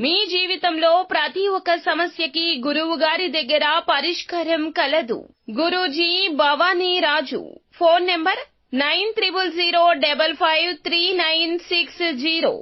మీ జీవితంలో ప్రతి ఒక్క సమస్యకి గురువు గారి దగ్గర పరిష్కారం కలదు. Guruji Bhavani Raju. Phone number nine triple zero double five three nine six zero.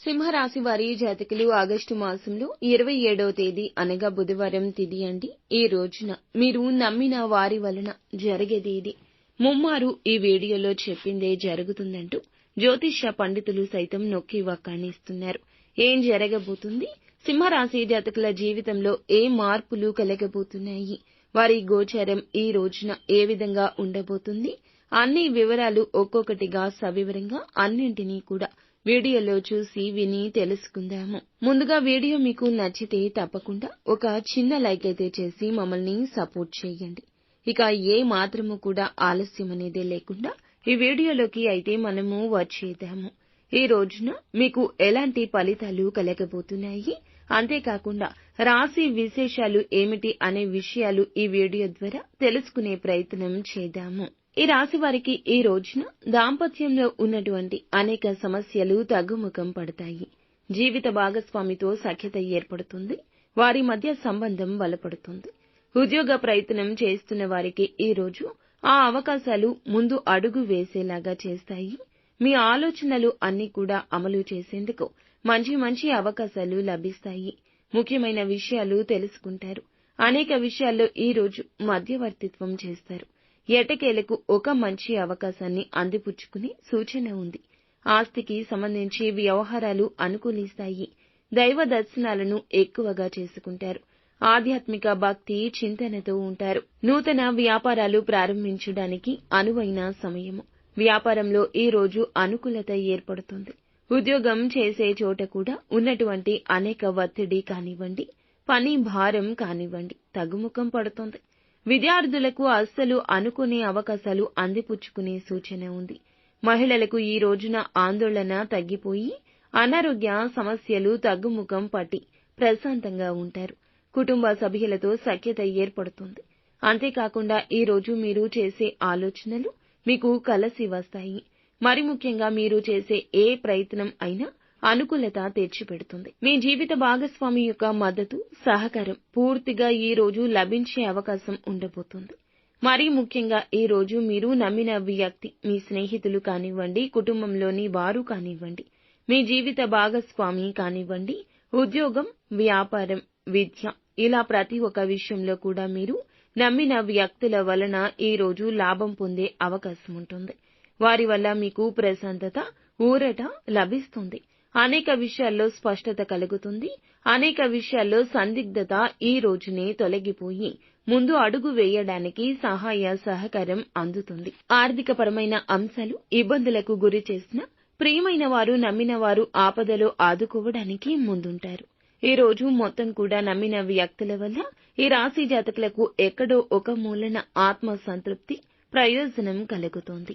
సింహరాశి వారి జాతకులు ఆగస్టు మాసంలో ఇరవై ఏడవ తేదీ అనగా బుధవారం తిది అండి. ఈ రోజున మీరు నమ్మిన వారి వలన జరిగేది ఇది. ముమ్మారు ఈ వీడియోలో చెప్పిందే జరుగుతుందంటూ జ్యోతిష పండితులు సైతం నొక్కి వక్కాణిస్తున్నారు. ఏం జరగబోతుంది? సింహరాశి జాతకుల జీవితంలో ఏ మార్పులు కలగబోతున్నాయి? వారి గోచారం ఈ రోజున ఏ విధంగా ఉండబోతుంది? అన్ని వివరాలు ఒక్కొక్కటిగా సవివరంగా అన్నింటినీ కూడా వీడియోలో చూసి విని తెలుసుకుందాము. ముందుగా వీడియో మీకు నచ్చితే తప్పకుండా ఒక చిన్న లైక్ అయితే చేసి మమ్మల్ని సపోర్ట్ చేయండి. ఇక ఏ మాత్రము కూడా ఆలస్యం అనేది లేకుండా ఈ వీడియోలోకి అయితే మనము వచ్చేద్దాము. ఈ రోజున మీకు ఎలాంటి ఫలితాలు కలగబోతున్నాయి? అంతేకాకుండా రాశి విశేషాలు ఏమిటి అనే విషయాలు ఈ వీడియో ద్వారా తెలుసుకునే ప్రయత్నం చేద్దాము. ఈ రాశి వారికి ఈ రోజున దాంపత్యంలో ఉన్నటువంటి అనేక సమస్యలు తగ్గుముఖం పడతాయి. జీవిత భాగస్వామితో సఖ్యత ఏర్పడుతుంది. వారి మధ్య సంబంధం బలపడుతుంది. ఉద్యోగ ప్రయత్నం చేస్తున్న వారికి ఈ రోజు ఆ అవకాశాలు ముందు అడుగు వేసేలాగా చేస్తాయి. మీ ఆలోచనలు అన్ని కూడా అమలు చేసేందుకు మంచి మంచి అవకాశాలు లభిస్తాయి. ముఖ్యమైన విషయాలు తెలుసుకుంటారు. అనేక విషయాల్లో ఈ రోజు మధ్యవర్తిత్వం చేస్తారు. ఎటకేలకు ఒక మంచి అవకాశాన్ని అందిపుచ్చుకునే సూచన ఉంది. ఆస్తికి సంబంధించి వ్యవహారాలు అనుకూలిస్తాయి. దైవ దర్శనాలను ఎక్కువగా చేసుకుంటారు. ఆధ్యాత్మిక భక్తి చింతనతో ఉంటారు. నూతన వ్యాపారాలు ప్రారంభించడానికి అనువైన సమయము. వ్యాపారంలో ఈ రోజు అనుకూలత ఏర్పడుతుంది. ఉద్యోగం చేసే చోట కూడా ఉన్నటువంటి అనేక ఒత్తిడి కానివ్వండి పని భారం కానివ్వండి తగ్గుముఖం పడుతోంది. విద్యార్థులకు అస్సలు అనుకునే అవకాశాలు అందిపుచ్చుకునే సూచన ఉంది. మహిళలకు ఈ రోజున ఆందోళన తగ్గిపోయి అనారోగ్య సమస్యలు తగ్గుముఖం పట్టి ప్రశాంతంగా ఉంటారు. కుటుంబ సభ్యులతో సఖ్యత ఏర్పడుతుంది. అంతేకాకుండా ఈ రోజు మీరు చేసే ఆలోచనలు మీకు కలసి వస్తాయి. మరి ముఖ్యంగా మీరు చేసే ఏ ప్రయత్నం అయినా అనుకూలత తెచ్చిపెడుతుంది. మీ జీవిత భాగస్వామి యొక్క మద్దతు సహకారం పూర్తిగా ఈ రోజు లభించే అవకాశం ఉండబోతుంది. మరీ ముఖ్యంగా ఈ రోజు మీరు నమ్మిన వ్యక్తి మీ స్నేహితులు కానివ్వండి కుటుంబంలోని వారు కానివ్వండి మీ జీవిత భాగస్వామి కానివ్వండి ఉద్యోగం వ్యాపారం విద్య ఇలా ప్రతి ఒక్క విషయంలో కూడా మీరు నమ్మిన వ్యక్తుల వలన ఈ రోజు లాభం పొందే అవకాశం ఉంటుంది. వారి వల్ల మీకు ప్రశాంతత ఊరట లభిస్తుంది. అనేక విషయాల్లో స్పష్టత కలుగుతుంది. అనేక విషయాల్లో సందిగ్ధత ఈ రోజునే తొలగిపోయి ముందు అడుగు వేయడానికి సహాయ సహకారం అందుతుంది. ఆర్థికపరమైన అంశాలు ఇబ్బందులకు గురి చేసిన ప్రియమైన వారు నమ్మిన వారు ఆపదలో ఆదుకోవడానికి ముందుంటారు. ఈ రోజు మొత్తం కూడా నమ్మిన వ్యక్తుల వల్ల ఈ రాశి జాతకులకు ఎక్కడో ఒక మూలన ఆత్మ సంతృప్తి ప్రయోజనం కలుగుతోంది.